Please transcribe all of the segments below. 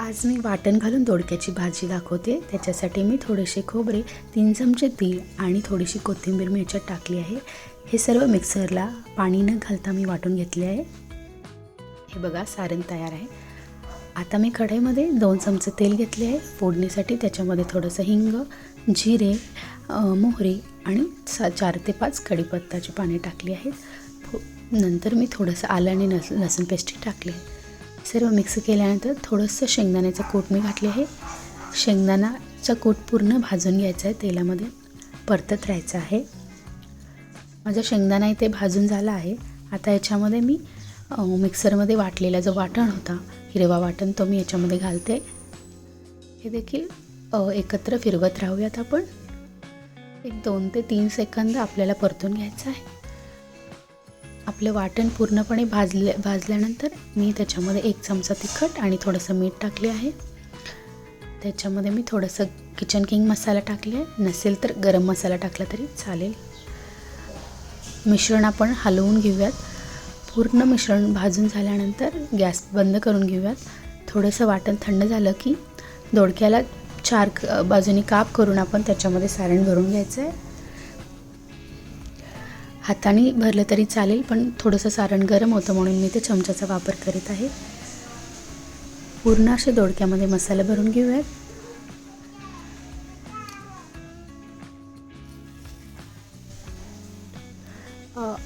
आज मी वाटण घालून दोडक्याची भाजी दाखवते. त्याच्यासाठी मी थोडेसे खोबरे तीन चमचे तेल आणि थोडीशी कोथिंबीर मिरच्यात टाकली आहे. हे सर्व मिक्सरला पाणी न घालता मी वाटून घेतले आहे. हे बघा सारण तयार आहे. आता मी कढईमध्ये दोन चमचे तेल घेतले आहे. फोडणीसाठी त्याच्यामध्ये थोडंसं हिंग जिरे मोहरी आणि सा चार ते पाच कढीपत्ताची पाने टाकली आहेत. फो- नंतर मी थोडंसं आलं आणि लस लसूण पेस्टी टाकली आहे. सर्व मिक्स केल्यानंतर थोडंसं शेंगदाण्याचं कूट मी घातले आहे. शेंगदाणाचा कूट पूर्ण भाजून घ्यायचा आहे तेलामध्ये परतत राहायचं आहे. माझा शेंगदाणा इथे भाजून झाला आहे. आता याच्यामध्ये मी मिक्सरमध्ये वाटलेला जो वाटण होता हिरवा वाटण तो मी याच्यामध्ये घालते. हे देखील एकत्र फिरवत राहूयात आपण. एक दोन ते तीन सेकंद आपल्याला परतून घ्यायचं आहे. आपलं वाटण पूर्णपणे भाजले भाजल्यानंतर मी त्याच्यामध्ये एक चमचा तिखट आणि थोडंसं मीठ टाकले आहे. त्याच्यामध्ये मी थोडंसं किचन किंग मसाला टाकले आहे. नसेल तर गरम मसाला टाकला तरी चालेल. मिश्रण आपण हलवून घेऊयात. पूर्ण मिश्रण भाजून झाल्यानंतर गॅस बंद करून घेऊयात. थोडंसं वाटण थंड झालं की दोडक्याला चार बाजूनी काप करून आपण त्याच्यामध्ये सारण भरून घ्यायचं आहे. हाताने भरलं तरी चालेल पण थोडंसं सारण गरम होतं म्हणून मी ते चमच्याचा वापर करीत आहे. पूर्ण असे दोडक्यामध्ये मसाले भरून घेऊयात.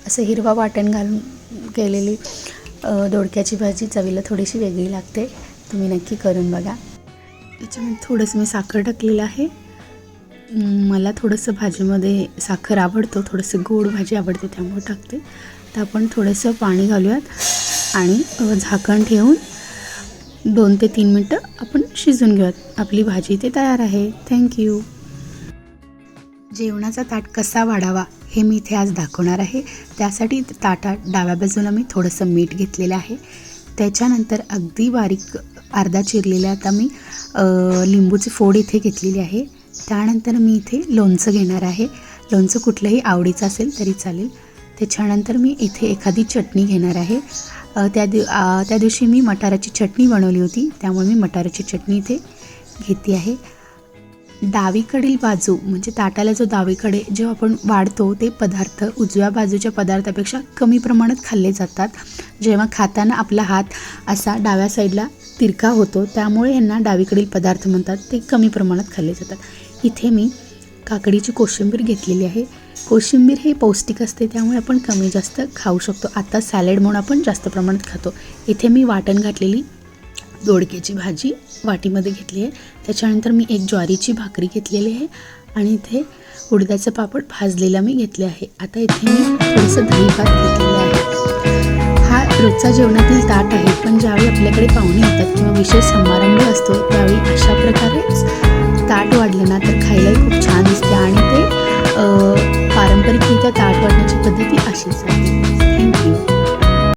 असं हिरवा वाटण घालून केलेली दोडक्याची भाजी चवीला थोडीशी वेगळी लागते. तुम्ही नक्की करून बघा. त्याच्यामध्ये थोडंसं मी साखर टाकलेलं आहे. मला थोडंसं भाजीमध्ये साखर आवडतो थोडंसं गोड भाजी आवडते त्यामुळे टाकते. तर आपण थोडंसं पाणी घालूयात आणि झाकण ठेवून दोन ते तीन मिनटं आपण शिजून घेऊयात. आपली भाजी ते तयार आहे. थँक्यू जेवणाचा ताट कसा वाढावा हे मी इथे आज दाखवणार आहे. त्यासाठी ताटात डाव्या बाजूला मी थोडंसं मीठ घेतलेलं आहे. त्याच्यानंतर अगदी बारीक अर्धा चिरलेल्या आता मी लिंबूची फोड इथे घेतलेली आहे. त्यानंतर मी इथे लोणचं घेणार आहे. लोणचं कुठलंही आवडीचं असेल तरी चालेल. त्याच्यानंतर मी इथे एखादी चटणी घेणार आहे. त्या दिव त्या दिवशी मी मटाराची चटणी बनवली होती. त्यामुळे मी मटाराची चटणी इथे घेते आहे. डावीकडील बाजू म्हणजे ताटाला जो डावीकडे जेव्हा आपण वाढतो ते पदार्थ उजव्या बाजूच्या पदार्थापेक्षा कमी प्रमाणात खाल्ले जातात. जेव्हा खाताना आपला हात असा डाव्या साईडला तिरका होतो त्यामुळे यांना डावीकडील पदार्थ म्हणतात. ते कमी प्रमाणात खाल्ले जातात. इथे मी काकडीची कोशिंबीर घेतलेली आहे. कोशिंबीर हे पौष्टिक असते त्यामुळे आपण कमी जास्त खाऊ शकतो. आता सॅलड म्हणून आपण जास्त प्रमाणात खातो. इथे मी वाटण घातलेली दोडक्याची भाजी वाटीमध्ये घेतली आहे. त्याच्यानंतर मी एक ज्वारीची भाकरी घेतलेली आहे आणि इथे उडद्याचं पापड भाजलेला मी घेतले आहे. आता इथे मी थोडंसं दही भात घेतलेलं आहे. हा रोजचा जेवणातील ताट आहे पण ज्यावेळी आपल्याकडे पाहुणे येतात किंवा विशेष समारंभ असतो त्यावेळी अशा प्रकारे ताट वाढलं ना तर खायलाही खूप छान दिसते आणि